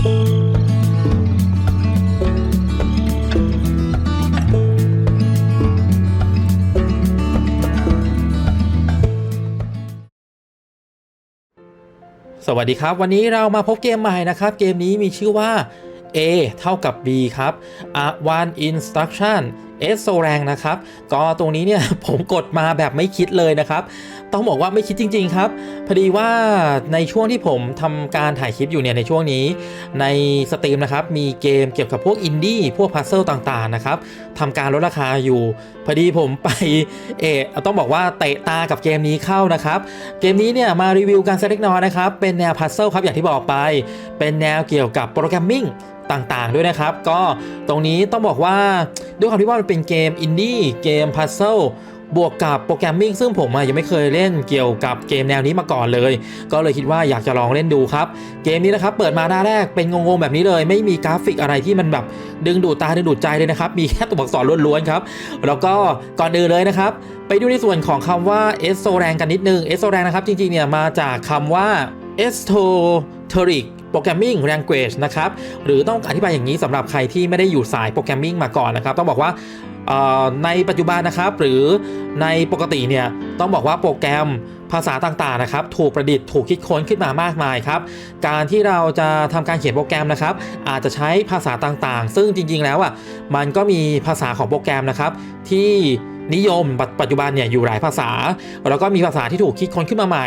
สวัสดีครับ วันนี้เรามาพบเกมใหม่นะครับ เกมนี้มีชื่อว่า A เท่ากับ B ครับ A1 Instruction เอสโซแรงนะครับ ก็ตรงนี้เนี่ยผมกดมาแบบไม่คิดเลยนะครับ ต้องบอกว่าไม่คิดจริง ๆ ครับ พอดีว่าในช่วงที่ผมทำการถ่ายคลิปอยู่เนี่ยในช่วงนี้ ในสตรีมนะครับ มีเกมเกี่ยวกับพวกอินดี้พวกพัซเซิลต่างๆนะครับ ทำการลดราคาอยู่ พอดีผมไปเออต้องบอกว่าเตะตากับเกมนี้เข้านะครับ เกมนี้เนี่ยมารีวิวกันสักเล็กน้อยนะครับ เป็นแนวพัซเซิลครับอย่างที่บอกไป เป็นแนวเกี่ยวกับโปรแกรมมิ่งต่างๆ ด้วยนะครับ ก็ตรงนี้ต้องบอกว่าด้วยความที่ว่ามันเป็นเกมอินดี้เกมพัซเซิล บวกกับโปรแกรมมิ่งซึ่งผมยังไม่เคยเล่นเกี่ยวกับเกมแนวนี้มาก่อนเลย ก็เลยคิดว่าอยากจะลองเล่นดูครับ เกมนี้นะครับเปิดมาหน้าแรกเป็นงงๆแบบนี้เลย ไม่มีกราฟิกอะไรที่มันแบบดึงดูดตาดึงดูดใจเลยนะครับ มีแค่ตัวอักษรล้วนๆครับแล้วก็ก่อนอื่นเลยนะครับไปดูในส่วนของคำว่า e s o r a n กันนิดนึง e s o r a n นะครับจริงๆเนี่ยมาจากคำว่า esoteric programming language นะครับ หรือต้องอธิบายอย่างนี้สำหรับใครที่ไม่ได้อยู่สายโปรแกรมมิ่งมาก่อนนะครับ ต้องบอกว่า ในปัจจุบันนะครับ หรือในปกติเนี่ยต้องบอกว่าโปรแกรมภาษาต่างๆนะครับ ถูกประดิษฐ์ถูกคิดค้นขึ้นมามากมายครับ การที่เราจะทำการเขียนโปรแกรมนะครับ อาจจะใช้ภาษาต่างๆ ซึ่งจริงๆแล้วอะมันก็มีภาษาของโปรแกรมนะครับที่นิยมปัจปัจจุบันเนี่ยอยู่หลายภาษา แล้วก็มีภาษาที่ถูกคิดค้นขึ้นมาใหม่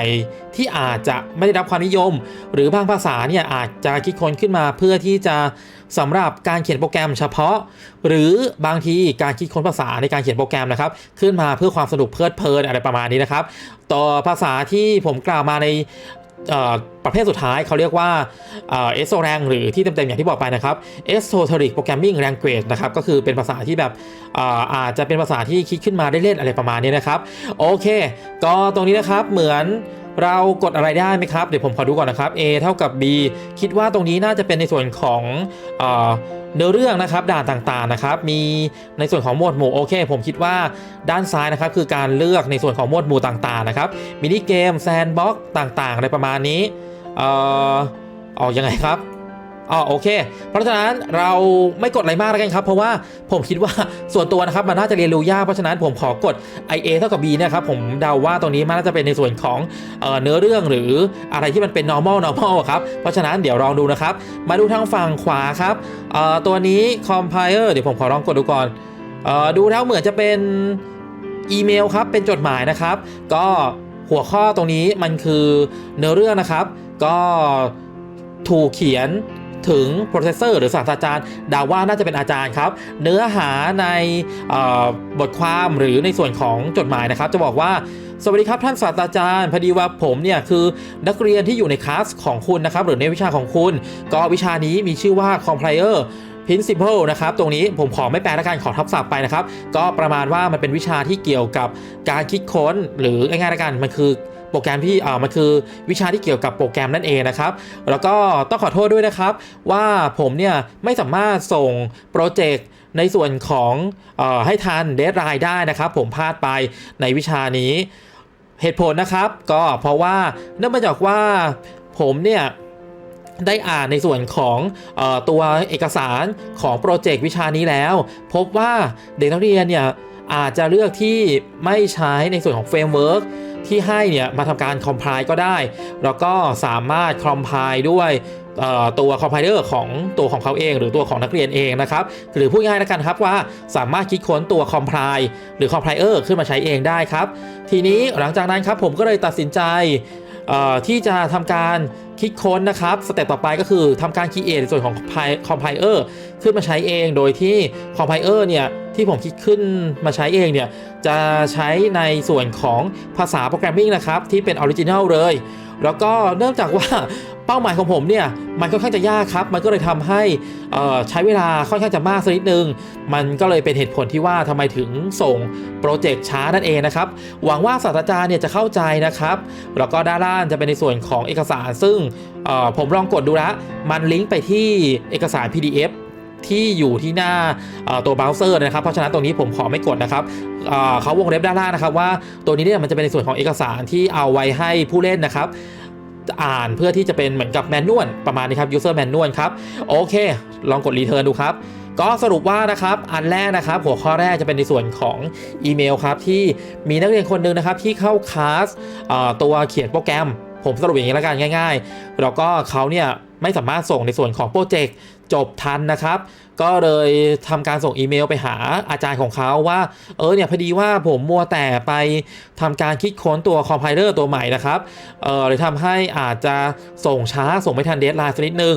ที่อาจจะไม่ได้รับความนิยม หรือบางภาษาเนี่ยอาจจะคิดค้นขึ้นมาเพื่อที่จะ สำหรับการเขียนโปรแกรมเฉพาะ หรือบางทีการคิดค้นภาษาในการเขียนโปรแกรมนะครับ ขึ้นมาเพื่อความสนุกเพลิดเพลินอะไรประมาณนี้นะครับ ต่อภาษาที่ผมกล่าวมาในประเภทสุดท้ายเขาเรียกว่าเอสโซแรงหรือที่เต็มๆ อย่างที่บอกไปนะครับ Esoteric Programming Language นะครับ ก็คือเป็นภาษาที่แบบอาจจะเป็นภาษาที่คิดขึ้นมาได้เล่นอะไรประมาณนี้นะครับ โอเค ก็ตรงนี้นะครับเหมือน เรากดอะไรได้ไหมครับ เดี๋ยวผมขอดูก่อนนะครับ A เท่ากับ B คิดว่าตรงนี้น่าจะเป็นในส่วนของเอ่อเนื้อเรื่องนะครับด่านต่างๆนะครับ มีในส่วนของหมวดหมู่โอเค ผมคิดว่าด้านซ้ายนะครับคือการเลือกในส่วนของหมวดหมู่ต่างๆนะครับมินิเกมแซนบ็อกต่างๆอะไรประมาณนี้ เอ่อออกยังไงครับ อ๋อโอเค เพราะฉะนั้นเราไม่กดอะไรมากแล้วกันครับ เพราะว่าผมคิดว่าส่วนตัวนะครับมันน่าจะเรียนรู้ยากเพราะฉะนั้นผมขอกด IA เท่ากับ B นี่ยครับผมเดาว่าตรงนี้มันน่าจะเป็นในส่วนของเออเนื้อเรื่องหรืออะไรที่มันเป็น normal normal ครับเพราะฉะนั้นเดี๋ยวลองดูนะครับ มาดูทางฝั่งขวาครับตัวนี้ compiler เดี๋ยวผมขอลองกดดูก่อนออดูแล้วเหมือนจะเป็นอีเมลครับเป็นจดหมายนะครับ ก็หัวข้อตรงนี้มันคือเนื้อเรื่องนะครับ ก็ถูกเขียน ถึงโปรเซสเซอร์หรือศาสตราจารย์ดาว่าน่าจะเป็นอาจารย์ครับ เนื้อหาในบทความหรือในส่วนของจดหมายนะครับ จะบอกว่าสวัสดีครับท่านศาสตราจารย์พอดีว่าผมเนี่ยคือนักเรียนที่อยู่ในคลาสของคุณนะครับหรือในวิชาของคุณ ก็วิชานี้มีชื่อว่า compiler principle นะครับ ตรงนี้ผมขอไม่แปลแล้วกันขอทับศัพท์ไปนะครับ ก็ประมาณว่ามันเป็นวิชาที่เกี่ยวกับการคิดค้น หรือง่ายๆล้วกันมันคือ โปรแกรมที่อ่ามันคือวิชาที่เกี่ยวกับโปรแกรมนั่นเองนะครับ แล้วก็ต้องขอโทษด้วยนะครับ ว่าผมเนี่ยไม่สามารถส่งโปรเจกต์ในส่วนของเออให้ทันเดทไลน์ได้นะครับ ผมพลาดไปในวิชานี้เหตุผลนะครับ ก็เพราะว่าเนื่องมาจากว่าผมเนี่ยได้อ่านในส่วนของเออตัวเอกสารของโปรเจกต์วิชานี้แล้ว พบว่าเด็กนักเรียนเนี่ยอาจจะเลือกที่ไม่ใช้ในส่วนของเฟรมเวิร์ก ที่ให้เนี่ยมาทำการคอมไพล์ก็ได้ แล้วก็สามารถคอมไพล์ด้วยตัวคอมไพเลอร์ของตัวของเขาเอง หรือตัวของนักเรียนเองนะครับหรือพูดง่ายๆแล้วกันครับว่าสามารถคิดค้นตัวคอมไพล์หรือคอมไพเลอร์ขึ้นมาใช้เองได้ครับ ทีนี้หลังจากนั้นครับผมก็เลยตัดสินใจ ที่จะทำการคิดค้นนะครับสเต็ปต่อไปก็คือทำการ create ในส่วนของ compiler ขึ้นมาใช้เองโดยที่ compiler เนี่ยที่ผมคิดขึ้นมาใช้เองเนี่ยจะใช้ในส่วนของภาษาโปรแกรมมิ่งนะครับที่เป็นออริจินัลเลย แล้วก็เนื่องจากว่าเป้าหมายของผมเนี่ยมันค่อนข้างจะยากครับ มันก็เลยทำให้ใช้เวลาค่อนข้างจะมากสักนิดนึง มันก็เลยเป็นเหตุผลที่ว่าทำไมถึงส่งโปรเจกต์ช้านั่นเองนะครับ หวังว่าศาสตราจารย์เนี่ยจะเข้าใจนะครับ แล้วก็ด้านล่างจะเป็นในส่วนของเอกสาร ซึ่งผมลองกดดูแล้วมันลิงก์ไปที่เอกสาร PDF ที่อยู่ที่หน้าตัวเบราว์เซอร์นะครับเพราะฉะนั้นตรงนี้ผมขอไม่กดนะครับเขาวงเล็บด้านล่างนะครับว่าตัวนี้เนี่ยมันจะเป็นในส่วนของเอกสารที่เอาไว้ให้ผู้เล่นนะครับอ่านเพื่อที่จะเป็นเหมือนกับแมนนวลประมาณนี้ครับ user manual ครับ โอเค ลองกด return ดูครับก็สรุปว่านะครับอันแรกนะครับ หัวข้อแรกจะเป็นในส่วนของอีเมลครับที่มีนักเรียนคนหนึ่งนะครับที่เข้าคลาสตัวเขียนโปรแกรม ผมสรุปอย่างนี้ล้วกันง่ายๆ แล้วก็เขาเนี่ยไม่สามารถส่งในส่วนของโปรเจกต์จบทันนะครับ ก็เลยทำการส่งอีเมลไปหาอาจารย์ของเขาว่า เออเนี่ยพอดีว่าผมมัวแต่ไปทำการคิดค้นตัวคอมไพเลอร์ตัวใหม่นะครับ เออเลยทำให้อาจจะส่งช้าส่งไม่ทันเดทไลน์สักนิดนึง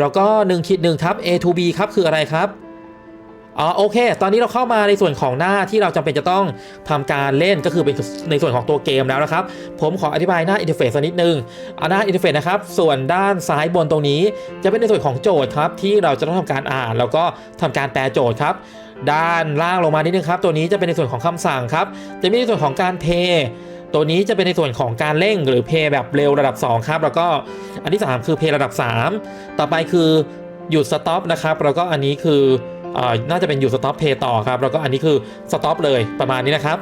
แล้วก็1คิด1ครับ A to B ครับคืออะไรครับ อ๋อโอเค ตอนนี้เราเข้ามาในส่วนของหน้าที่เราจำเป็นจะต้องทำการเล่นก็คือเป็นในส่วนของตัวเกมแล้วนะครับ ผมขออธิบายหน้าอินเทอร์เฟซสักนิดนึงอ่าหน้าอินเทอร์เฟซนะครับ ส่วนด้านซ้ายบนตรงนี้ จะเป็นในส่วนของโจทย์ครับ ที่เราจะต้องทำการอ่าน แล้วก็ทำการแปลโจทย์ครับด้านล่างลงมานิดนึงครับ ตัวนี้จะเป็นในส่วนของคำสั่งครับ จะมีในส่วนของการเพย์ตัวนี้จะเป็นในส่วนของการเร่งหรือเพย์แบบเร็วระดับ 2 ครับ แล้วก็อันที่ 3 คือเพย์ระดับ 3 ต่อไปคือหยุดสต็อปนะครับแล้วก็อันนี้คือ น่าจะเป็นหยุดสต็อปเพย์ต่อครับ แล้วก็อันนี้คือสต็อปเลยประมาณนี้นะครับ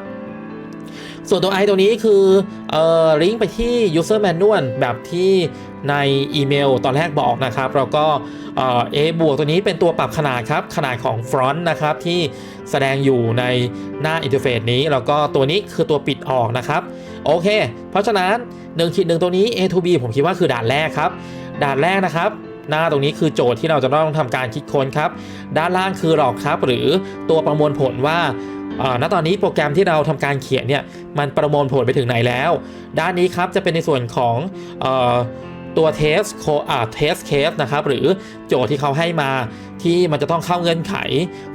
ส่วนตัว i ตัวนี้คือเอ่อลิงก์ไปที่ user manual แบบที่ในอีเมลตอนแรกบอกนะครับ แล้วก็เอ่อ a บวกตัวนี้เป็นตัวปรับขนาดครับ ขนาดของ front นะครับ ที่แสดงอยู่ในหน้าอินเทอร์เฟซนี้ แล้วก็ตัวนี้คือตัวปิดออกนะครับ โอเค เพราะฉะนั้น1ขีดหนึ่งตัวนี้ A to B ผมคิดว่าคือด่านแรกครับ ด่านแรกนะครับ หน้าตรงนี้คือโจทย์ที่เราจะต้องทำการคิดค้นครับ ด้านล่างคือหลอกครับ หรือตัวประมวลผลว่าณตอนนี้โปรแกรมที่เราทำการเขียนเนี่ยมันประมวลผลไปถึงไหนแล้ว ด้านนี้ครับจะเป็นในส่วนของอตัวเทสโคอ่าเทสเคสนะครับ หรือโจทย์ที่เขาให้มาที่มันจะต้องเข้าเงื่อนไข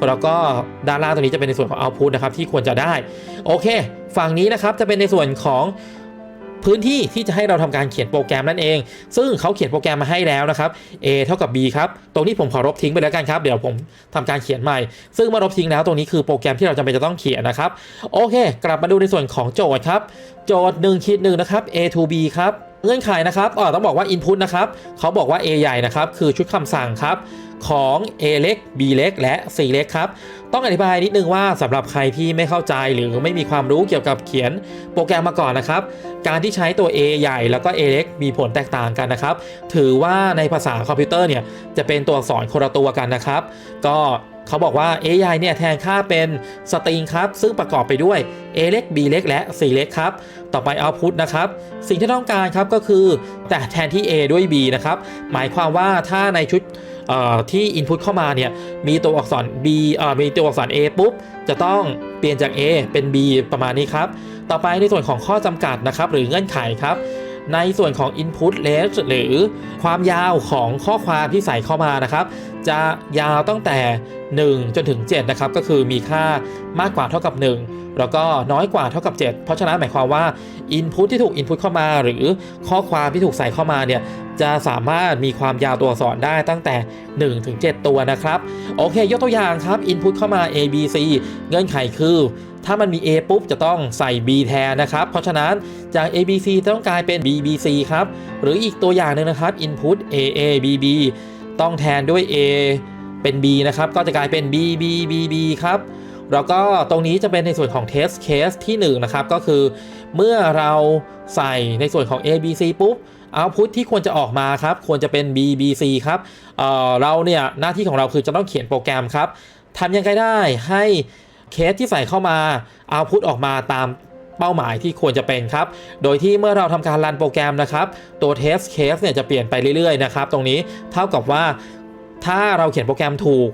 แล้วก็ด้านล่างตรงนี้จะเป็นในส่วนของ output นะครับที่ควรจะได้ โอเค ฝั่งนี้นะครับจะเป็นในส่วนของ พื้นที่ที่จะให้เราทำการเขียนโปรแกรมนั่นเอง ซึ่งเขาเขียนโปรแกรมมาให้แล้วนะครับ A เท่ากับ B ครับ ตรงนี้ผมขอลบทิ้งไปแล้วกันครับ เดี๋ยวผมทำการเขียนใหม่ ซึ่งเมื่อลบทิ้งแล้วตรงนี้คือโปรแกรมที่เราจำเป็นจะต้องเขียนนะครับ โอเค กลับมาดูในส่วนของโจทย์ครับ โจทย์1คิดหนึ่งนะครับ A to B ครับ เงื่อนไขนะครับอ๋อต้องบอกว่า Input นะครับเขาบอกว่า A ใหญ่นะครับ คือชุดคำสั่งครับ ของ A เล็ก B เล็ก และ C เล็กครับ ต้องอธิบายนิดนึงว่าสำหรับใครที่ไม่เข้าใจหรือไม่มีความรู้เกี่ยวกับเขียนโปรแกรมมาก่อนนะครับ การที่ใช้ตัว A ใหญ่แล้วก็ A เล็กมีผลแตกต่างกันนะครับ ถือว่าในภาษาคอมพิวเตอร์เนี่ยจะเป็นตัวอักษรคนละตัวกันนะครับ ก็เขาบอกว่า A ใหญ่เนี่ยแทนค่าเป็นสตริงครับ ซึ่งประกอบไปด้วย A เล็ก B เล็กและ C เล็กครับ ต่อไป output นะครับ สิ่งที่ต้องการครับก็คือแต่แทนที่ A ด้วย B นะครับ หมายความว่าถ้าในชุด ที่ input เข้ามาเนี่ยมีตัวอักษร B มีตัวอักษร A ปุ๊บ จะต้องเปลี่ยนจาก A เป็น B ประมาณนี้ครับ ต่อไปในส่วนของข้อจำกัดนะครับ หรือเงื่อนไขครับ ในส่วนของ input length หรือความยาวของข้อความที่ใส่เข้ามานะครับ จะยาวตั้งแต่ 1 จนถึง7นะครับก็คือมีค่ามากกว่าเท่ากับ 1 แล้วก็น้อยกว่าเท่ากับ 7 เพราะฉะนั้นหมายความว่า input ที่ถูก input เข้ามา หรือข้อความที่ถูกใส่เข้ามาเนี่ยจะสามารถมีความยาวตัวอักษรได้ตั้งแต่ 1 ถึง 7 ตัวนะครับ โอเค ยกตัวอย่างครับ input เข้ามา a b c เงื่อนไขคือ ถ้ามันมี a ปุ๊บ จะต้องใส่ b แทนนะครับ เพราะฉะนั้นจาก a b c จะต้องกลายเป็น b b c ครับ หรืออีกตัวอย่างหนึ่งนะครับ input a a b b ต้องแทนด้วย a เป็น b นะครับ ก็จะกลายเป็น b b b b ครับแล้วก็ตรงนี้จะเป็นในส่วนของ test case ที่1นะครับก็คือ เมื่อเราใส่ในส่วนของ a b c ปุ๊บ output ที่ควรจะออกมาครับ ควรจะเป็น b b c ครับเเราเนี่ยหน้าที่ของเราคือจะต้องเขียนโปรแกรมครับทำยังไงได้ให้เคสที่ใส่เข้ามา output ออกมาตาม เป้าหมายที่ควรจะเป็นครับ โดยที่เมื่อเราทำการรันโปรแกรมนะครับ ตัว test case เนี่ยจะเปลี่ยนไปเรื่อยๆนะครับ ตรงนี้เท่ากับว่าถ้าเราเขียนโปรแกรมถูก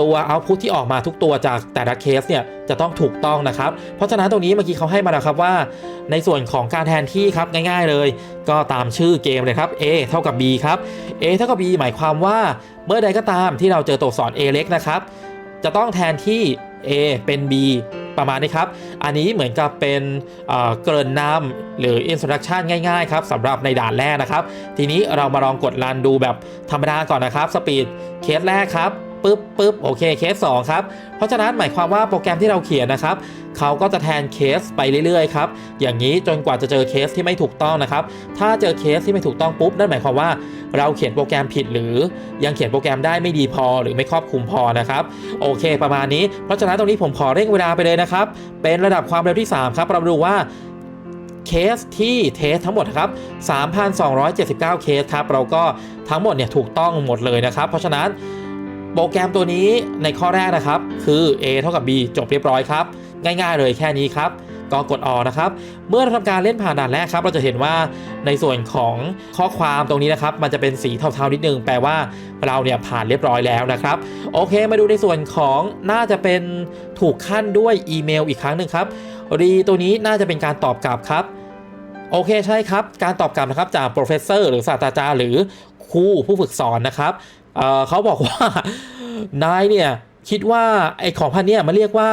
ตัว output ที่ออกมาทุกตัวจากแต่ละเคสเนี่ยจะต้องถูกต้องนะครับ เพราะฉะนั้นตรงนี้เมื่อกี้เขาให้มาแล้วครับว่า ในส่วนของการแทนที่ครับง่าย ๆเลย ก็ตามชื่อเกมเลยครับ A เท่ากับ B ครับ A เท่ากับ B หมายความว่าเมื่อใดก็ตามที่เราเจอตัวอักษร A เล็กนะครับจะต้องแทนที่ A เป็น B ประมาณนี้ครับ อันนี้เหมือนกับเป็นเกริ่นนำหรือ introduction ง่ายๆครับสำหรับในด่านแรกนะครับ ทีนี้เรามาลองกดรันดูแบบธรรมดาก่อนนะครับ สปีดเคสแรกครับ ปึ๊บปึ๊บโอเคเคส2ครับเพราะฉะนั้นหมายความว่าโปรแกรมที่เราเขียนนะครับเขาก็จะแทนเคสไปเรื่อยๆครับอย่างนี้จนกว่าจะเจอเคสที่ไม่ถูกต้องนะครับถ้าเจอเคสที่ไม่ถูกต้องปุ๊บนั่นหมายความว่าเราเขียนโปรแกรมผิดหรือ ยังเขียนโปรแกรมได้ไม่ดีพอหรือไม่ครอบคลุมพอนะครับโอเค ประมาณนี้เพราะฉะนั้นตรงนี้ผมขอเร่งเวลาไปเลยนะครับเป็นระดับความเร็วที่ 3 ครับเราดูว่าเคสที่เทสทั้งหมดนะครับ 3,279 เคสครับ เราก็ทั้งหมดเนี่ยถูกต้องหมดเลยนะครับ เพราะฉะนั้น โปรแกรมตัวนี้ในข้อแรกนะครับ คือ A เท่ากับ B จบเรียบร้อยครับ ง่ายๆเลยแค่นี้ครับก็กดออกนะครับ เมื่อเราทำการเล่นผ่านด่านแรกครับ เราจะเห็นว่าในส่วนของข้อความตรงนี้นะครับ มันจะเป็นสีเทาๆนิดนึง แปลว่าเราเนี่ยผ่านเรียบร้อยแล้วนะครับ โอเค มาดูในส่วนของน่าจะเป็นถูกขั้นด้วยอีเมลอีกครั้งหนึ่งครับ รีตัวนี้น่าจะเป็นการตอบกลับครับ โอเคใช่ครับ การตอบกลับนะครับจากโปรเฟสเซอร์หรือศาสตราจารย์หรือครูผู้ฝึกสอนนะครับ เขาบอกว่านายเนี่ยคิดว่าไอของพันเนี่ยมันเรียกว่า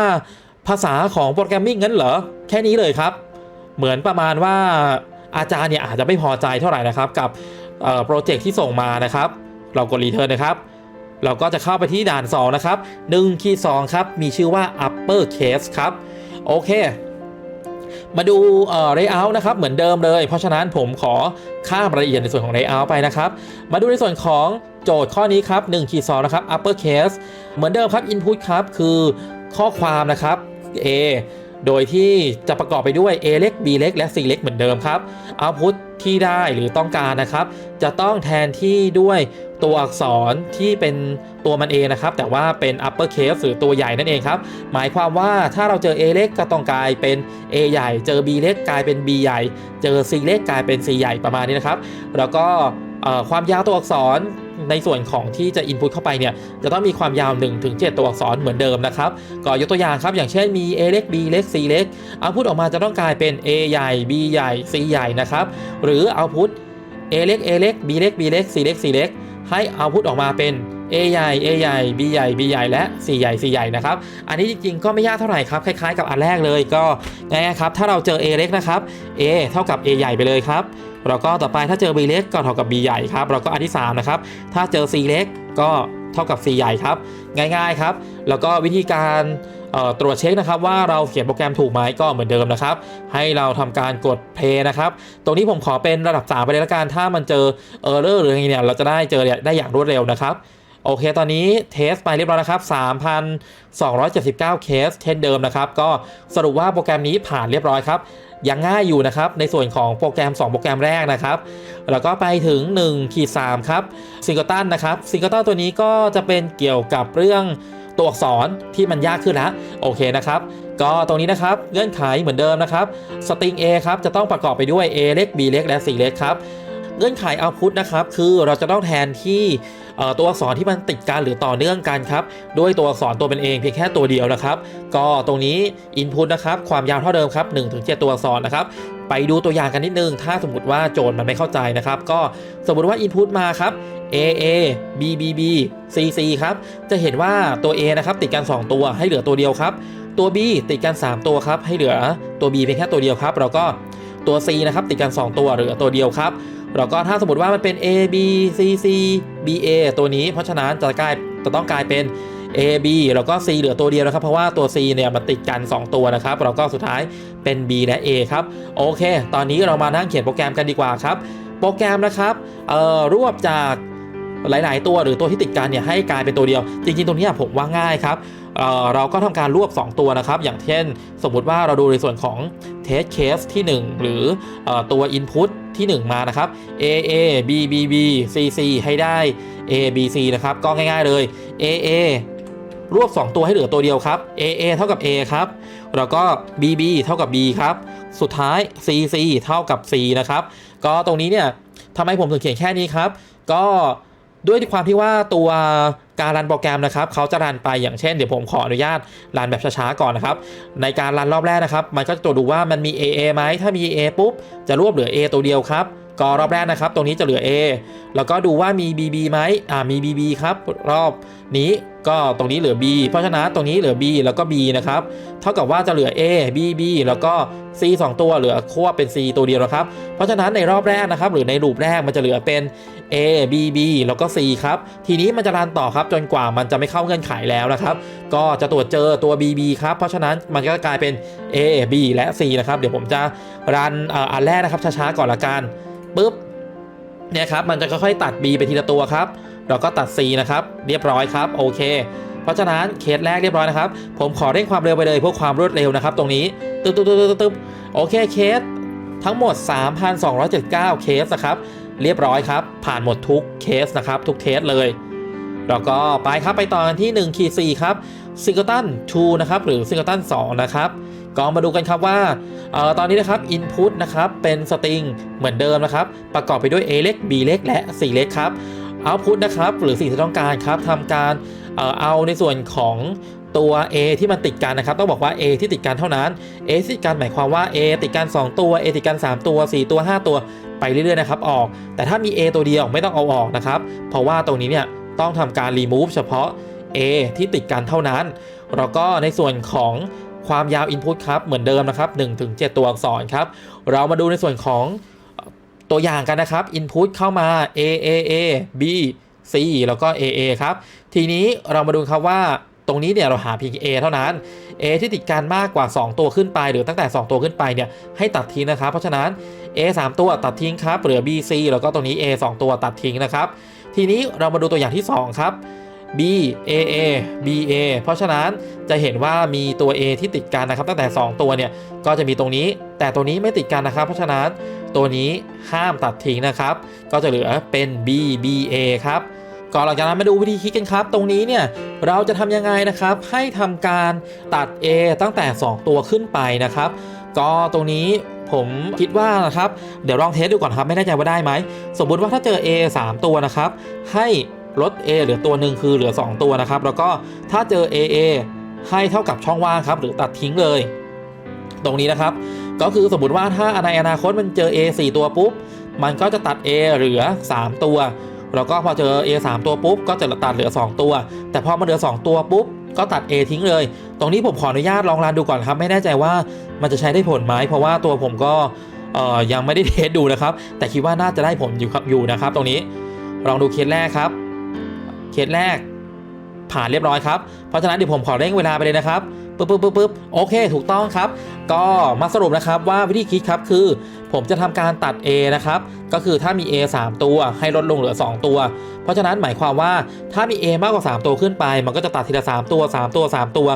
ภาษาของโปรแกรมมิ่งงั้นเหรอ แค่นี้เลยครับ เหมือนประมาณว่าอาจารย์เนี่ยอาจจะไม่พอใจเท่าไหร่นะครับ กับโปรเจกต์ที่ส่งมานะครับ เรากดรีเทิร์นนะครับ เราก็จะเข้าไปที่ด่าน 2 นะครับ1คีย์2ครับ มีชื่อว่า upper case ครับ โอเค มาดูเอ่อ layout นะครับเหมือนเดิมเลย เพราะฉะนั้นผมขอข้ามรายละเอียดในส่วนของ layout ไปนะครับ มาดูในส่วนของโจทย์ข้อนี้ครับ1ขีด2นะครับ upper case เหมือนเดิมครับ input ครับคือข้อความนะครับ A โดยที่จะประกอบไปด้วย A เล็ก B เล็ก และ C เล็กเหมือนเดิมครับ output ที่ได้หรือต้องการนะครับ จะต้องแทนที่ด้วยตัวอักษรที่เป็นตัวมันเองนะครับ แต่ว่าเป็น upper case หรือตัวใหญ่นั่นเองครับ หมายความว่าถ้าเราเจอ A เล็กก็ต้องกลายเป็น A ใหญ่ เจอ B เล็กกลายเป็น B ใหญ่ เจอ C เล็กกลายเป็น C ใหญ่ประมาณนี้นะครับ แล้วก็ความยาวตัวอักษร ในส่วนของที่จะ input เข้าไปเนี่ยจะต้องมีความยาว 1-7 ตัวอักษรเหมือนเดิมนะครับก็ยกตัวอย่างครับ อย่างเช่นมี A เล็ก B เล็ก C เล็กเอาพุทออกมาจะต้องกลายเป็น A ใหญ่ B ใหญ่ C ใหญ่นะครับหรือเอาพุท A เล็ก A เล็ก B เล็ก B เล็ก C เล็ก C เล็กให้เอาพุทออกมาเป็น A ใหญ่ A ใหญ่ B ใหญ่ B ใหญ่และ C ใหญ่ C ใหญ่นะครับ อันนี้จริงๆก็ไม่ยากเท่าไหร่ครับ คล้ายๆกับอันแรกเลยก็ง่ายครับ ถ้าเราเจอ A เล็กนะครับ A เท่ากับ A ใหญ่ไปเลยครับ แล้วก็ต่อไปถ้าเจอ B เล็กก็เท่ากับ B ใหญ่ครับ แล้วก็อันที่3นะครับ ถ้าเจอ C เล็กก็เท่ากับ C ใหญ่ครับ ง่ายๆครับ แล้วก็วิธีการตรวจเช็คนะครับว่าเราเขียนโปรแกรมถูกไหมก็เหมือนเดิมนะครับ ให้เราทำการกด play นะครับ ตรงนี้ผมขอเป็นระดับ 3 ไปเลยละกันถ้ามันเจอ error หรืออะไรเนี่ยเราจะได้เจอได้อย่างรวดเร็วนะครับ โอเค ตอนนี้เทสไปเรียบร้อยนะครับ 3,279 เคสเช่นเดิมนะครับ ก็สรุปว่าโปรแกรมนี้ผ่านเรียบร้อยครับ ยังง่ายอยู่นะครับ ในส่วนของโปรแกรม 2 โปรแกรมแรกนะครับ แล้วก็ไปถึง1ขีด3ครับซิงเกิลตันนะครับซิงเกิลตันตัวนี้ก็จะเป็นเกี่ยวกับเรื่องตัวอักษรที่มันยากขึ้นแล้วโอเคนะครับ ก็ตรงนี้นะครับเงื่อนไขเหมือนเดิมนะครับสตริง A ครับจะต้องประกอบไปด้วย A เล็ก B เล็กและ C เล็กครับ เงื่อนไข output นะครับคือเราจะต้องแทนที่ตัวอักษรที่มันติดกันหรือต่อเนื่องกันครับด้วยตัวอักษรตัวเป็นเองเพียงแค่ตัวเดียวนะครับ ก็ตรงนี้ input นะครับความยาวเท่าเดิมครับ1-7 ตัวอักษรนะครับไปดูตัวอย่างกันนิดนึง ถ้าสมมติว่าโจทย์มันไม่เข้าใจนะครับ ก็สมมติว่า input มาครับ A A B B B C C ครับ จะเห็นว่าตัว A นะครับติดกัน 2 ตัวให้เหลือตัวเดียวครับ ตัว B ติดกัน 3 ตัวครับ ให้เหลือตัว B เพียงแค่ตัวเดียวครับแล้วก็ตัว C นะครับติดกัน 2 ตัวเหลือตัวเดียวครับ แล้วก็ถ้าสมมติว่ามันเป็น A B C C B A ตัวนี้ เพราะฉะนั้นจะกลายจะต้องกลายเป็น A B แล้วก็ C เหลือตัวเดียวนะครับ เพราะว่าตัว C เนี่ยมันติดกัน 2 ตัวนะครับแล้วก็สุดท้ายเป็น B และ A ครับ โอเค ตอนนี้เรามานั่งเขียนโปรแกรมกันดีกว่าครับ โปรแกรมนะครับเอ่อรวบจากหลาย ๆ ตัวหรือตัวที่ติดกันเนี่ยให้กลายเป็นตัวเดียว จริง ๆ ตรงนี้ผมว่าง่ายครับ เเราก็ทำการรวบ 2 ตัวนะครับ อย่างเช่น สมมุติว่าเราดูในส่วนของ test case ที่ 1 หรือเออตัว input ที่ 1 มานะครับ A A B B B C C ให้ได้ A B C นะครับ ก็ง่ายๆเลย A A รวบ 2 ตัวให้เหลือตัวเดียวครับ A A เท่ากับ A ครับ แล้วก็ B B เท่ากับ B ครับ สุดท้าย C C เท่ากับ C นะครับ ก็ตรงนี้เนี่ยทำไมผมถึงเขียนแค่นี้ครับ ก็ด้วยความที่ว่าตัว การรันโปรแกรมนะครับเขาจะรันไปอย่างเช่นเดี๋ยวผมขออนุญาตรันแบบช้าๆก่อนนะครับ ในการรันรอบแรกนะครับ มันก็จะตรวจดูว่ามันมี AA ไหมถ้ามี A ปุ๊บจะรวบเหลือ A ตัวเดียวครับก็รอบแรกนะครับ ตรงนี้จะเหลือ A แล้วก็ดูว่ามี BB ไหมอ่ามี BB ครับ รอบนี้ก็ตรงนี้เหลือ B เพราะฉะนั้นตรงนี้เหลือ B แล้วก็ B นะครับ เท่ากับว่าจะเหลือ A B B แล้วก็ C 2 ตัวเหลือควบเป็น C ตัวเดียวนะครับ เพราะฉะนั้นในรอบแรกนะครับ หรือในลูปแรกมันจะเหลือเป็น A B B แล้วก็ C ครับ ทีนี้มันจะรันต่อครับจนกว่ามันจะไม่เข้าเงื่อนไขแล้วนะครับ ก็จะตรวจเจอตัว B B ครับ เพราะฉะนั้นมันก็กลายเป็น A B และ C นะครับ เดี๋ยวผมจะรันอันแรกนะครับช้าๆก่อนละกันปุ๊บเนี่ยครับมันจะค่อยๆตัด B ไปทีละตัวครับเราก็ตัด C นะครับ เรียบร้อยครับโอเค เพราะฉะนั้นเคสแรกเรียบร้อยนะครับ ผมขอเร่งความเร็วไปเลยเพื่อความรวดเร็วนะครับ ตรงนี้ตึ๊บตึ๊บตึ๊บตึ๊บตึ๊บโอเคเคสททั้งหมด 3,279 เคสนะครับ เรียบร้อยครับ ผ่านหมดทุกเคสนะครับ ทุกเทสเลย แล้วก็ไปครับไปต่อกันที่1ขีด4ครับซิงเกิลตัน2นะครับหรือซิงเกิลตัน2นะครับก็มาดูกันครับว่าออตอนนี้นะครับ Input นะครับเป็นสตริงเหมือนเดิมนะครับ ประกอบไปด้วย A เล็ก B เล็กและ C เล็กครับ Output นะครับหรือสิ่งที่ต้องการครับทำการเอาในส่วนของ ตัว A ที่มันติดกันนะครับ ต้องบอกว่า A ที่ติดกันเท่านั้น A ที่ติดกันหมายความว่า A ติดกัน 2 ตัว A ติดกัน 3 ตัว 4 ตัว 5 ตัวไปเรื่อยๆนะครับออก แต่ถ้ามี A ตัวเดียวไม่ต้องเอาออกนะครับ เพราะว่าตรงนี้เนี่ยต้องทำการ remove เฉพาะ A ที่ติดกันเท่านั้น แล้วก็ในส่วนของความยาว Input ครับ เหมือนเดิมนะครับ1-7 ตัวอักษรครับ เรามาดูในส่วนของตัวอย่างกันนะครับ Input เข้ามา A A A B C แล้วก็ A A ครับ ทีนี้เรามาดูครับว่า ตรงนี้เนี่ยเราหาเพียง A เท่านั้น A ที่ติดกันมากกว่า 2 ตัวขึ้นไป หรือตั้งแต่ 2 ตัวขึ้นไปเนี่ยให้ตัดทิ้งนะครับ เพราะฉะนั้น A 3 ตัวตัดทิ้งครับเหลือ B C แล้วก็ตรงนี้ A 2 ตัวตัดทิ้งนะครับ ทีนี้เรามาดูตัวอย่างที่ 2 ครับ B A A B A เพราะฉะนั้นจะเห็นว่ามีตัว A ที่ติดกันนะครับ ตั้งแต่ 2 ตัวเนี่ยก็จะมีตรงนี้ แต่ตัวนี้ไม่ติดกันนะครับ เพราะฉะนั้นตัวนี้ห้ามตัดทิ้งนะครับ ก็จะเหลือเป็น B B A ครับ ก่อนหลังจากนั้นมาดูวิธีคิดกันครับ ตรงนี้เนี่ยเราจะทำยังไงนะครับ ให้ทำการตัด A ตั้งแต่ 2 ตัวขึ้นไปนะครับ ก็ตรงนี้ผมคิดว่านะครับเดี๋ยวลองเทสดูก่อนครับไม่แน่ใจว่าได้ไหม สมมุติว่าถ้าเจอ A 3 ตัวนะครับ ให้ลด A เหลือตัวหนึ่งคือเหลือ 2 ตัวนะครับ แล้วก็ถ้าเจอ AA ให้เท่ากับช่องว่างครับ หรือตัดทิ้งเลย ตรงนี้นะครับ ก็คือสมมติว่าถ้าในอนาคตมันเจอ A 4 ตัวปุ๊บ มันก็จะตัด A เหลือ 3 ตัว แล้วก็พอเจอ A 3ตัวปุ๊บก็จะตัดเหลือ 2 ตัว แต่พอมาเหลือ 2 ตัวปุ๊บก็ตัด A ทิ้งเลย ตรงนี้ผมขออนุญาตลองรันดูก่อนครับ ไม่แน่ใจว่ามันจะใช้ได้ผลไหมเพราะว่าตัวผมก็ยังไม่ได้เทสดูนะครับ แต่คิดว่าน่าจะได้ผลอยู่ครับอยู่นะครับ ตรงนี้ลองดูเคสแรกครับ เคสแรก ผ่านเรียบร้อยครับ เพราะฉะนั้นเดี๋ยวผมขอเร่งเวลาไปเลยนะครับปึ๊บปึ๊บปึ๊บปึ๊บโอเค ถูกต้องครับ ก็มาสรุปนะครับว่าวิธีคิดครับคือ ผมจะทำการตัด A นะครับ ก็คือถ้ามี A 3 ตัวให้ลดลงเหลือ 2 ตัว เพราะฉะนั้นหมายความว่าถ้ามี A มากกว่า 3 ตัวขึ้นไป มันก็จะตัดทีละ 3 ตัว 3 ตัว 3 ตัว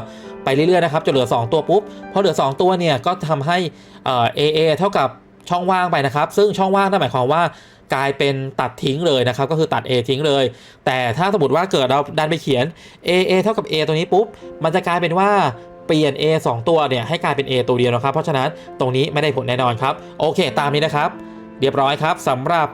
ไปเรื่อยๆนะครับจนเหลือ 2 ตัวปุ๊บพอเหลือ 2 ตัวเนี่ยก็ทำให้เอ่อ AA เท่ากับช่องว่างไปนะครับ ซึ่งช่องว่างนั่นหมายความว่ากลายเป็นตัดทิ้งเลยนะครับ ก็คือตัด A ทิ้งเลย แต่ถ้าสมมติว่าเกิดเราดันไปเขียน A A เท่ากับ A ตัวนี้ปุ๊บ มันจะกลายเป็นว่า เปลี่ยน A 2 ตัวเนี่ยให้กลายเป็น A ตัวเดียวนะครับ เพราะฉะนั้นตรงนี้ไม่ได้ผลแน่นอนครับ โอเค ตามนี้นะครับ เรียบร้อยครับสำหรับ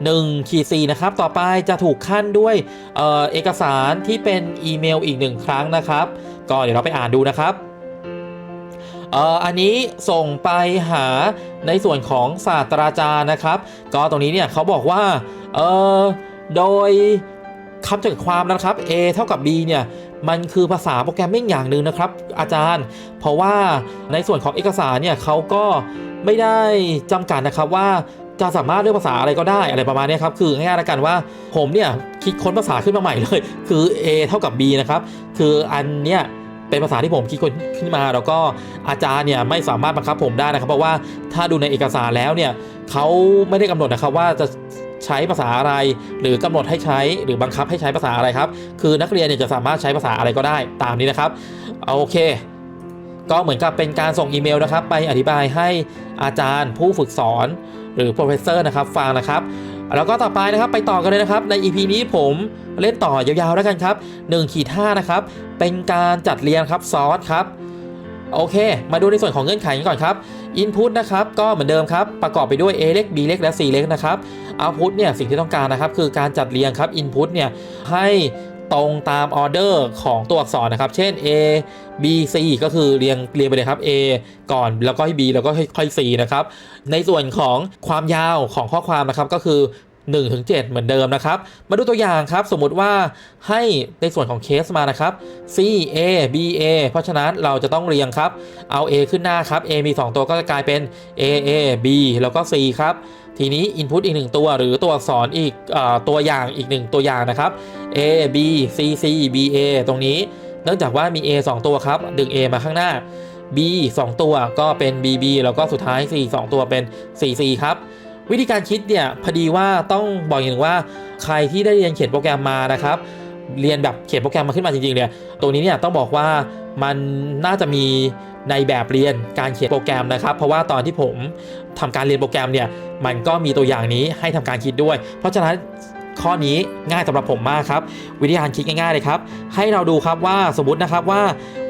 1ขีด4นะครับ ต่อไปจะถูกขั้นด้วยเออเอกสารที่เป็นอีเมลอีกหนึ่งครั้งนะครับ ก็เดี๋ยวเราไปอ่านดูนะครับเอ่ออันนี้ส่งไปหาในส่วนของศาสตราจารย์นะครับ ก็ตรงนี้เนี่ยเขาบอกว่าเออโดยคำจำกัดความนะครับ A เท่ากับ B เนี่ย มันคือภาษาโปรแกรมมิ่งอย่างหนึ่งนะครับ อาจารย์ เพราะว่าในส่วนของเอกสารเนี่ยเขาก็ไม่ได้จำกัดนะครับว่าจะสามารถเลือกภาษาอะไรก็ได้อะไรประมาณนี้ครับ คือง่ายๆแล้วกันว่าผมเนี่ยคิดค้นภาษาขึ้นมาใหม่เลย คือ A เท่ากับ B นะครับ คืออันเนี้ยเป็นภาษาที่ผมคิดค้นขึ้นมา แล้วก็อาจารย์เนี่ยไม่สามารถบังคับผมได้นะครับ เพราะว่าถ้าดูในเอกสารแล้วเนี่ยเขาไม่ได้กำหนดนะครับว่าจะ ใช้ภาษาอะไร หรือกำหนดให้ใช้หรือบังคับให้ใช้ภาษาอะไรครับ คือนักเรียนเนี่ยจะสามารถใช้ภาษาอะไรก็ได้ตามนี้นะครับโอเค ก็เหมือนกับเป็นการส่งอีเมลนะครับ ไปอธิบายให้อาจารย์ ผู้ฝึกสอน หรือ professor นะครับฟังนะครับแล้วก็ต่อไปนะครับไปต่อกันเลยนะครับใน EP นี้ผมเล่นต่อยาวๆแล้วกันครับ1ขีด5นะครับเป็นการจัดเรียงครับซอสครับโอเค มาดูในส่วนของเงื่อนไขกันก่อนครับ Input นะครับก็เหมือนเดิมครับประกอบไปด้วย A เล็ก B เล็กและ C เล็กนะครับ Output เนี่ยสิ่งที่ต้องการนะครับคือการจัดเรียงครับ Input เนี่ยให้ตรงตามออเดอร์ของตัวอักษรนะครับ เช่น A B C ก็คือเรียงเรียงไปเลยครับ A ก่อนแล้วก็ให้ B แล้วก็ค่อยๆ C นะครับ ในส่วนของความยาวของข้อความนะครับก็คือ 1ถึง7เหมือนเดิมนะครับ มาดูตัวอย่างครับ สมมุติว่าให้ในส่วนของเคสมานะครับ C A B A เพราะฉะนั้นเราจะต้องเรียงครับ เอา A ขึ้นหน้าครับ A มี 2 ตัวก็จะกลายเป็น A A B แล้วก็ C ครับทีนี้ Input อีก 1 ตัวหรือตัวอักษรอีกอตัวอย่างอีก 1 ตัวอย่างนะครับ A B C C B A ตรงนี้ เนื่องจากว่ามี A 2 ตัวครับ ดึง A มาข้างหน้า B 2 ตัวก็เป็น B B แล้วก็สุดท้าย C 2 ตัวเป็น C C ครับ วิธีการคิดเนี่ยพอดีว่าต้องบอกอย่างหนึ่งว่าใครที่ได้เรียนเขียนโปรแกรมมานะครับ เรียนแบบเขียนโปรแกรมมาขึ้นมาจริงๆเนี่ยตัวนี้เนี่ยต้องบอกว่ามันน่าจะมีในแบบเรียนการเขียนโปรแกรมนะครับ เพราะว่าตอนที่ผมทำการเรียนโปรแกรมเนี่ยมันก็มีตัวอย่างนี้ให้ทำการคิดด้วย เพราะฉะนั้นข้อนี้ง่ายสำหรับผมมากครับ วิธีการคิดง่ายๆเลยครับ ให้เราดูครับว่าสมมตินะครับว่า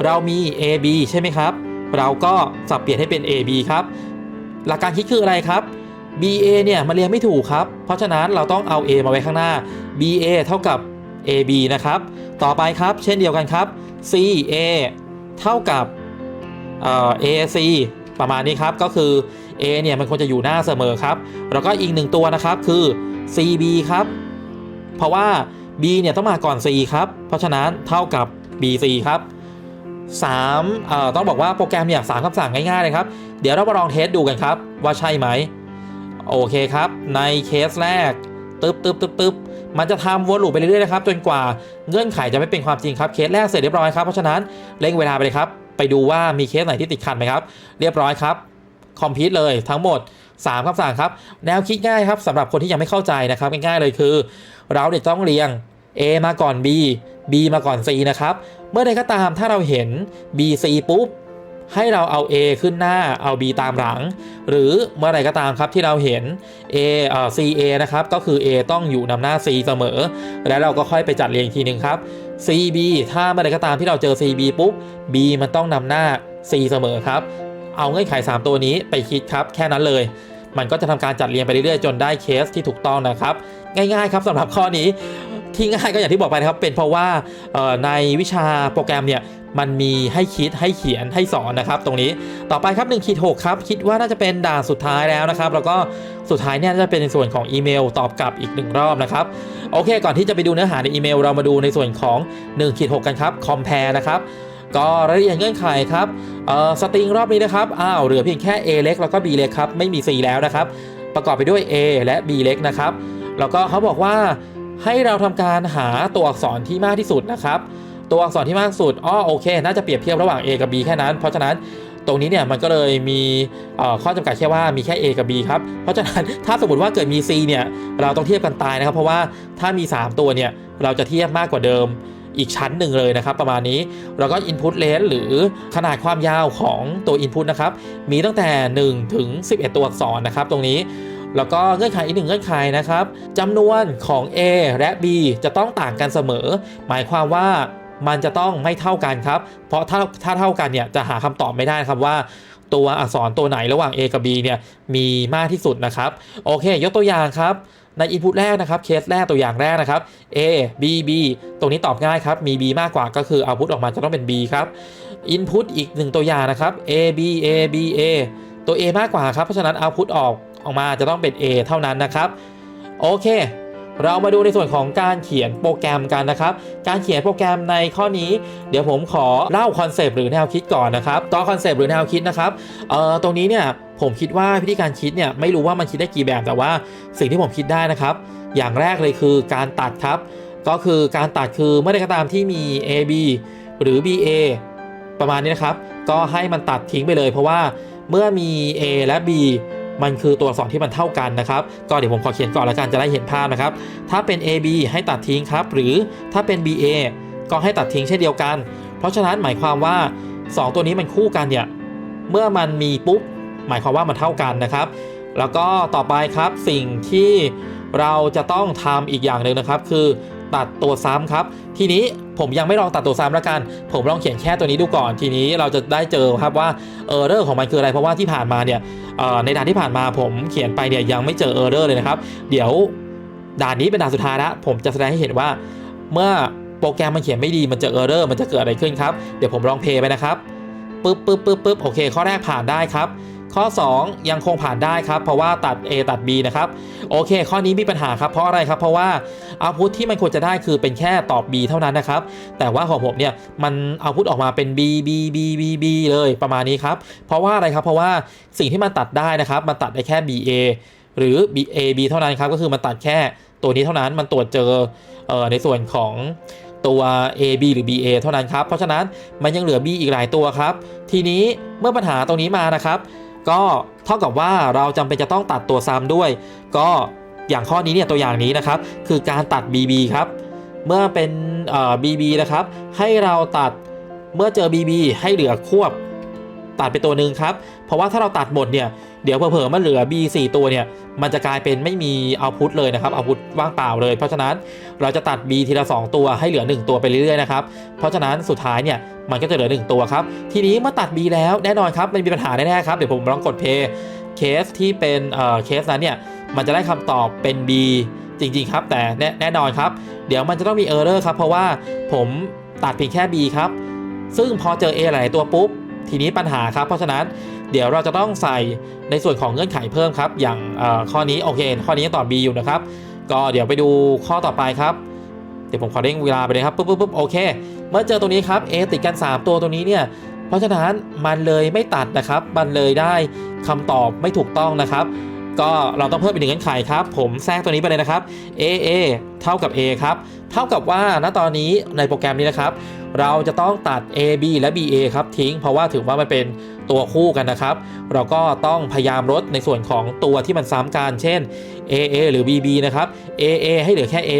เรามี A B ใช่ไหมครับ เราก็สับเปลี่ยนให้เป็น A B ครับ หลักการคิดคืออะไรครับ B A เนี่ยมันเรียงไม่ถูกครับ เพราะฉะนั้นเราต้องเอา A มาไว้ข้างหน้า B A เท่ากับ A B นะครับ ต่อไปครับเช่นเดียวกันครับ C A เท่ากับเอ่อ A C ประมาณนี้ครับก็คือ A เนี่ยมันควรจะอยู่หน้าเสมอครับ แล้วก็อีกหนึ่งตัวนะครับคือ C B ครับ เพราะว่า B เนี่ยต้องมาก่อน C ครับ เพราะฉะนั้นเท่ากับ B C ครับ3เอ่อต้องบอกว่าโปรแกรมเนี่ยสามคำสั่งง่ายๆเลยครับ เดี๋ยวเรามาลองเทสดูกันครับว่าใช่ไหม โอเคครับ ในเคสแรกตึ๊บตึ๊บตึ๊บตึ๊บมันจะทำวนลูปไปเรื่อยๆนะครับจนกว่าเงื่อนไขจะไม่เป็นความจริงครับเคสแรกเสร็จเรียบร้อยครับเพราะฉะนั้นเร่งเวลาไปเลยครับ ไปดูว่ามีเคสไหนที่ติดขัดไหมครับ เรียบร้อยครับคอมพิวต์เลยทั้งหมด 3คำสั่งครับ แนวคิดง่ายครับสำหรับคนที่ยังไม่เข้าใจนะครับง่ายๆเลยคือ เราเนี่ยต้องเรียง A มาก่อน B B มาก่อน C นะครับ เมื่อใดก็ตามถ้าเราเห็น B C ปุ๊บ ให้เราเอา A ขึ้นหน้าเอา B ตามหลัง หรือเมื่อไรก็ตามครับที่เราเห็น A เอ่อ C A นะครับก็คือ A ต้องอยู่นำหน้า C เสมอ แล้วเราก็ค่อยไปจัดเรียงอีกทีหนึ่งครับ C B ถ้าเมื่อไรก็ตามที่เราเจอ C B ปุ๊บ B มันต้องนำหน้า C เสมอครับ เอาเงื่อนไข 3 ตัวนี้ไปคิดครับ แค่นั้นเลย มันก็จะทำการจัดเรียงไปเรื่อยๆจนได้เคสที่ถูกต้องนะครับ ง่ายๆครับสำหรับข้อนี้ ที่ง่ายก็อย่างที่บอกไปนะครับ เป็นเพราะว่าในวิชาโปรแกรมเนี่ยมันมีให้คิดให้เขียนให้สอนนะครับ ตรงนี้ต่อไปครับ1ขีด6ครับ คิดว่าน่าจะเป็นด่านสุดท้ายแล้วนะครับ แล้วก็สุดท้ายเนี่ยน่าจะเป็นในส่วนของอีเมลตอบกลับอีกหนึ่งรอบนะครับโอเค ก่อนที่จะไปดูเนื้อหาในอีเมล เรามาดูในส่วนของ1ขีด6กันครับ compare นะครับก็รายละเอียดเงื่อนไขครับเอ่อสตริงรอบนี้นะครับอ้าวเหลือเพียงแค่ A เล็กแล้วก็ B เล็กครับไม่มี C แล้วนะครับ ประกอบไปด้วย A และ B เล็กนะครับแล้วก็เขาบอกว่า ให้เราทำการหาตัวอักษรที่มากที่สุดนะครับ ตัวอักษรที่มากที่สุดอ้อโอเค น่าจะเปรียบเทียบระหว่าง A กับ B แค่นั้น เพราะฉะนั้นตรงนี้เนี่ยมันก็เลยมีข้อจำกัดแค่ว่ามีแค่ A กับ B ครับ เพราะฉะนั้นถ้าสมมติว่าเกิดมี C เนี่ยเราต้องเทียบกันตายนะครับ เพราะว่าถ้ามี 3 ตัวเนี่ยเราจะเทียบมากกว่าเดิมอีกชั้นหนึ่งเลยนะครับประมาณนี้แล้วก็ Input Range หรือขนาดความยาวของตัว Input นะครับมีตั้งแต่ 1 ถึง 11 ตัวอักษรนะครับตรงนี้ แล้วก็เงื่อนไขอีกหนึ่งเงื่อนไขนะครับจำนวนของ A และ B จะต้องต่างกันเสมอ หมายความว่ามันจะต้องไม่เท่ากันครับ เพราะถ้าถ้าเท่ากันเนี่ยจะหาคำตอบไม่ได้ครับว่าตัวอักษรตัวไหนระหว่าง A กับ B เนี่ยมีมากที่สุดนะครับ โอเค ยกตัวอย่างครับใน input แรกนะครับเคสแรกตัวอย่างแรกนะครับ A B B ตรงนี้ตอบง่ายครับ มี B มากกว่าก็คือ output ออกมาจะต้องเป็น B ครับ input อีกหนึ่งตัวอย่างนะครับ A B A B A ตัว A มากกว่าครับเพราะฉะนั้น output ออก ออกมาจะต้องเป็น A เท่านั้นนะครับ โอเค เรามาดูในส่วนของการเขียนโปรแกรมกันนะครับ การเขียนโปรแกรมในข้อนี้ เดี๋ยวผมขอเล่าคอนเซปต์หรือแนวคิดก่อนนะครับต่อคอนเซปต์หรือแนวคิดนะครับเอ่อตรงนี้เนี่ยผมคิดว่าวิธีการคิดเนี่ยไม่รู้ว่ามันคิดได้กี่แบบแต่ว่าสิ่งที่ผมคิดได้นะครับ อย่างแรกเลยคือการตัดครับ ก็คือการตัดคือเมื่อใดก็ตามที่มี AB หรือ BA ประมาณนี้นะครับ ก็ให้มันตัดทิ้งไปเลย เพราะว่าเมื่อมี A และ B มันคือตัวอักษรที่มันเท่ากันนะครับ ก็เดี๋ยวผมขอเขียนก่อนล้วกันจะได้เห็นภาพนะครับ ถ้าเป็น AB ให้ตัดทิ้งครับ หรือถ้าเป็น BA ก็ให้ตัดทิ้งเช่นเดียวกัน เพราะฉะนั้นหมายความว่า 2 ตัวนี้มันคู่กันเนี่ย เมื่อมันมีปุ๊บ หมายความว่ามันเท่ากันนะครับ แล้วก็ต่อไปครับสิ่งที่เราจะต้องทำอีกอย่างหนึ่งนะครับ คือตัดตัวซ้ำครับ ทีนี้ ผมยังไม่ลองตัดตัวซ้ำล้วกัน ผมลองเขียนแค่ตัวนี้ดูก่อน ทีนี้เราจะได้เจอครับว่าเออร์เรอร์ของมันคืออะไร เพราะว่าที่ผ่านมาเนี่ยในด่านที่ผ่านมาผมเขียนไปเนี่ยยังไม่เจอเออร์เรอร์เลยนะครับ เดี๋ยวด่านนี้เป็นด่านสุดท้ายล้วผมจะแสดงให้เห็นว่า เมื่อโปรแกรมมันเขียนไม่ดีมันจะเออร์เรอร์มันจะเกิดอะไรขึ้นครับ เดี๋ยวผมลองเพย์ไปนะครับปึ๊บปึ๊บปึ๊บปึ๊บโอเค ข้อแรกผ่านได้ครับ ข้อ 2 ยังคงผ่านได้ครับ เพราะว่าตัด A ตัด B นะครับ โอเค ข้อนี้มีปัญหาครับ เพราะอะไรครับ เพราะว่าเอาพุทที่มันควรจะได้คือเป็นแค่ตอบ B เท่านั้นนะครับ แต่ว่าของผมเนี่ยมันเอาพุทออกมาเป็น B B B B B เลยประมาณนี้ครับ เพราะว่าอะไรครับ เพราะว่าสิ่งที่มันตัดได้นะครับ มันตัดได้แค่ B A หรือ B A B เท่านั้นครับ ก็คือมันตัดแค่ตัวนี้เท่านั้น มันตรวจเจอเอในส่วนของตัว A B หรือ B A เท่านั้นครับ เพราะฉะนั้นมันยังเหลือ B อีกหลายตัวครับ ทีนี้เมื่อปัญหาตรงนี้มานะครับ ก็เท่ากับว่าเราจำเป็นจะต้องตัดตัวซ้ำด้วย ก็อย่างข้อนี้เนี่ยตัวอย่างนี้นะครับ คือการตัด BB ครับ เมื่อเป็นเอ่อ BB นะครับ ให้เราตัดเมื่อเจอ BB ให้เหลือควบตัดไปตัวหนึ่งครับ เพราะว่าถ้าเราตัดหมดเนี่ย เดี๋ยวเผลอๆมันเหลือ B 4 ตัวเนี่ย มันจะกลายเป็นไม่มีเอาพุทเลยนะครับเอาพุทว่างเปล่าเลย เพราะฉะนั้นเราจะตัด B ทีละ 2 ตัวให้เหลือ 1 ตัวไปเรื่อยๆนะครับ เพราะฉะนั้นสุดท้ายเนี่ยมันก็จะเหลือ 1 ตัวครับ ทีนี้เมื่อตัด B แล้วแน่นอนครับมันมีปัญหาแน่ๆครับ เดี๋ยวผมลองกด play เคสที่เป็นเอ่อเคสนั้นเนี่ยมันจะได้คำตอบเป็น B จริงๆครับ แต่แน่แนนอนครับ เดี๋ยวมันจะต้องมี error ครับเพราะว่าผมตัดเพียงแค่ B ครับ ซึ่งพอเจอ A หลายตัวปุ๊บ ทีนี้ปัญหาครับ เพราะฉะนั้น เดี๋ยวเราจะต้องใส่ในส่วนของเงื่อนไขเพิ่มครับ อย่างข้อนี้โอเค ข้อนี้ยังตอบ B อยู่นะครับ ก็เดี๋ยวไปดูข้อต่อไปครับเดี๋ยวผมขอเร่งเวลาไปเลยครับปุ๊บปุ๊บปุ๊บโอเค เมื่อเจอตัวนี้ครับ A ติดกัน 3 ตัวตัวนี้เนี่ยเพราะฉะนั้นมันเลยไม่ตัดนะครับ มันเลยได้คำตอบไม่ถูกต้องนะครับ ก็เราต้องเพิ่มอีกหนึ่งเงื่อนไขครับ ผมแทรกตัวนี้ไปเลยนะครับ A A เท่ากับ A ครับ เท่ากับว่าณตอนนี้ในโปรแกรมนี้นะครับ เราจะต้องตัด A B และ B A ครับทิ้ง เพราะว่าถือว่ามันเป็นตัวคู่กันนะครับ เราก็ต้องพยายามลดในส่วนของตัวที่มันซ้ำกัน เช่น A A หรือ B B นะครับ A A ให้เหลือแค่ A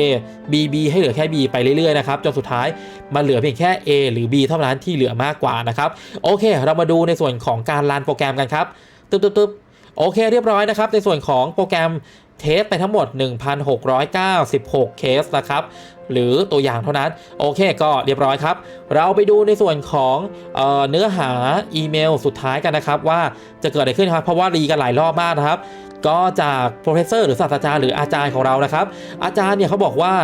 B B ให้เหลือแค่ B ไปเรื่อยๆนะครับจนสุดท้ายมันเหลือเพียงแค่ A หรือ B เท่านั้นที่เหลือมากกว่านะครับ โอเค เรามาดูในส่วนของการรันโปรแกรมกันครับตึ๊บตึ๊บตึ๊บ โอเคเรียบร้อยนะครับ ในส่วนของโปรแกรมเทสไปทั้งหมด 1,696 เคสนะครับ หรือตัวอย่างเท่านั้น โอเคก็เรียบร้อยครับ เราไปดูในส่วนของเออเนื้อหาอีเมลสุดท้ายกันนะครับ ว่าจะเกิดอะไรขึ้นครับ เพราะว่ารีกันหลายรอบมากนะครับ ก็จากโปรเฟสเซอร์หรือศาสตราจารย์หรืออาจารย์ของเรานะครับ อาจารย์เนี่ยเขาบอกว่า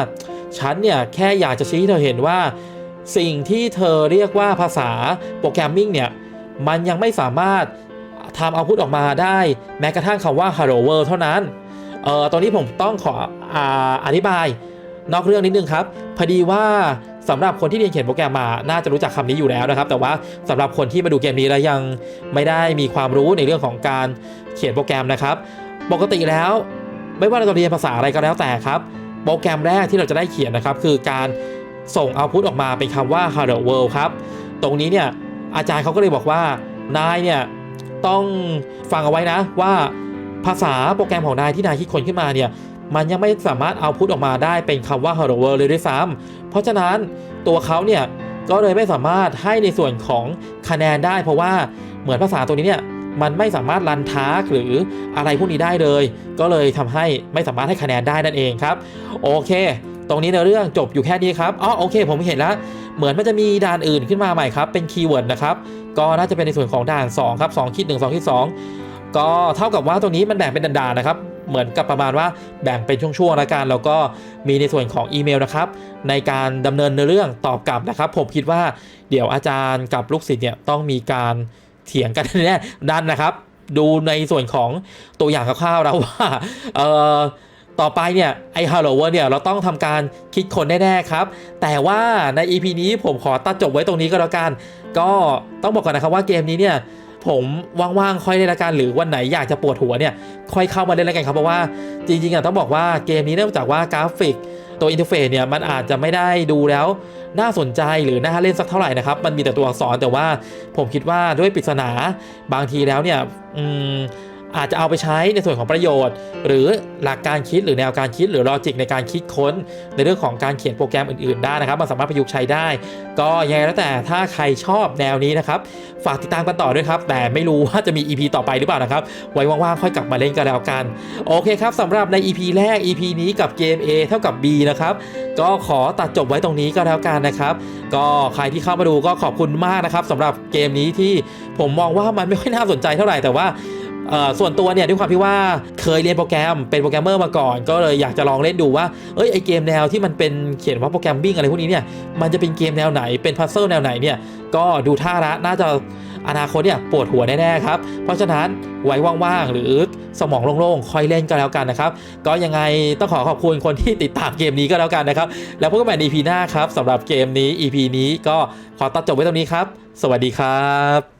ฉันเนี่ยแค่อยากจะชี้ให้เธอเห็นว่า สิ่งที่เธอเรียกว่าภาษาโปรแกรมมิ่งเนี่ยมันยังไม่สามารถ ทำเอาพุทออกมาได้แม้กระทั่งคำว่า hello world เท่านั้นเอ่อตอนนี้ผมต้องขออ่าอธิบาย นอกเรื่องนิดนึงครับ พอดีว่าสำหรับคนที่เรียนเขียนโปรแกรมมา น่าจะรู้จักคำนี้อยู่แล้วนะครับ แต่ว่าสำหรับคนที่มาดูเกมนี้แล้วยังไม่ได้มีความรู้ในเรื่องของการเขียนโปรแกรมนะครับ ปกติแล้ว ไม่ว่าเราจะเรียนภาษาอะไรก็แล้วแต่ครับ โปรแกรมแรกที่เราจะได้เขียนนะครับ คือการส่งเอาพุทออกมาเป็นคำว่า hello world ครับ ตรงนี้เนี่ยอาจารย์เขาก็เลยบอกว่านายเนี่ย ต้องฟังเอาไว้นะว่าภาษาโปรแกรมของนายที่นายคิดคนขึ้นมาเนี่ยมันยังไม่สามารถเอาพุทออกมาได้เป็นคำว่า hello world เลยด้วยซ้ำเพราะฉะนั้นตัวเขาเนี่ยก็เลยไม่สามารถให้ในส่วนของคะแนนได้ เพราะว่าเหมือนภาษาตัวนี้เนี่ยมันไม่สามารถรันทาร์กหรืออะไรพวกนี้ได้เลย ก็เลยทำให้ไม่สามารถให้คะแนนได้นั่นเองครับ โอเค ตรงนี้ในเรื่องจบอยู่แค่นี้ครับอ๋อโอเค ผมเห็นแล้ว เหมือนมันจะมีด่านอื่นขึ้นมาใหม่ครับ เป็นคีย์เวิร์ดนะครับ ก็น่าจะเป็นในส่วนของด่าน2ครับ2คิด1 2คิด2ก็เท่ากับว่าตรงนี้มันแบ่งเป็นด่านๆนะครับเหมือนกับประมาณว่าแบ่งเป็นช่วงๆล้วกันแล้วก็มีในส่วนของอีเมลนะครับ ในการดำเนินเรื่องตอบกลับนะครับ ผมคิดว่าเดี๋ยวอาจารย์กับลูกศิษย์เนี่ยต้องมีการเถียงกันแน่ดันนะครับ ดูในส่วนของตัวอย่างคร่าวๆแล้วว่าเออ ต่อไปเนี่ยไอ้ Hello World เนี่ยเราต้องทำการคิดคนแน่ๆครับ แต่ว่าใน EP นี้ผมขอตัดจบไว้ตรงนี้ก็แล้วกัน ก็ต้องบอกก่อนนะครับว่าเกมนี้เนี่ยผมว่างๆค่อยเล่นละกันหรือวันไหนอยากจะปวดหัวเนี่ยค่อยเข้ามาเล่นละกันครับเพราะว่าจริงๆอะต้องบอกว่าเกมนี้เนื่องจากว่ากราฟิกตัวอินเทอร์เฟซเนี่ยมันอาจจะไม่ได้ดูแล้วน่าสนใจหรือน่าเล่นสักเท่าไหร่นะครับ มันมีแต่ตัวอักษรแต่ว่าผมคิดว่าด้วยปริศนาบางทีแล้วเนี่ยอืม อาจจะเอาไปใช้ในส่วนของประโยชน์ หรือหลักการคิดหรือแนวการคิดหรือลอจิกในการคิดค้น ในเรื่องของการเขียนโปรแกรมอื่นๆได้นะครับ มันสามารถประยุกต์ใช้ได้ ก็ยังไงแล้วแต่ถ้าใครชอบแนวนี้นะครับ ฝากติดตามกันต่อด้วยครับ แต่ไม่รู้ว่าจะมี EP ต่อไปหรือเปล่านะครับ ไว้ว่างๆค่อยกลับมาเล่นกันแล้วกัน โอเคครับสำหรับใน EP แรก EP นี้กับเกม A เท่ากับ B นะครับก็ขอตัดจบไว้ตรงนี้ก็แล้วกันนะครับ ก็ใครที่เข้ามาดูก็ขอบคุณมากนะครับสำหรับเกมนี้ที่ผมมองว่ามันไม่ค่อยน่าสนใจเท่าไหร่แต่ว่า ส่วนตัวเนี่ยด้วยความที่ว่าเคยเรียนโปรแกรมเป็นโปรแกรมเมอร์มาก่อน ก็เลยอยากจะลองเล่นดูว่าเอ้ยไอเกมแนวที่มันเป็นเขียนว่าโปรแกรมบิ้งอะไรพวกนี้เนี่ยมันจะเป็นเกมแนวไหนเป็นพัซเซิลแนวไหนเนี่ยก็ดูท่าละน่าจะอนาคตเนี่ยปวดหัวแน่ๆครับ เพราะฉะนั้นไว้ว่างๆ หรือสมองโล่งๆ ค่อยเล่นก็แล้วกันนะครับ ก็ยังไงต้องขอขอบคุณคนที่ติดตามเกมนี้ก็แล้วกันนะครับ แล้วพบกันใหม่ใน EP หน้าครับสำหรับเกมนี้ EP นี้ก็ขอตัดจบไว้ตรงนี้ครับ สวัสดีครับ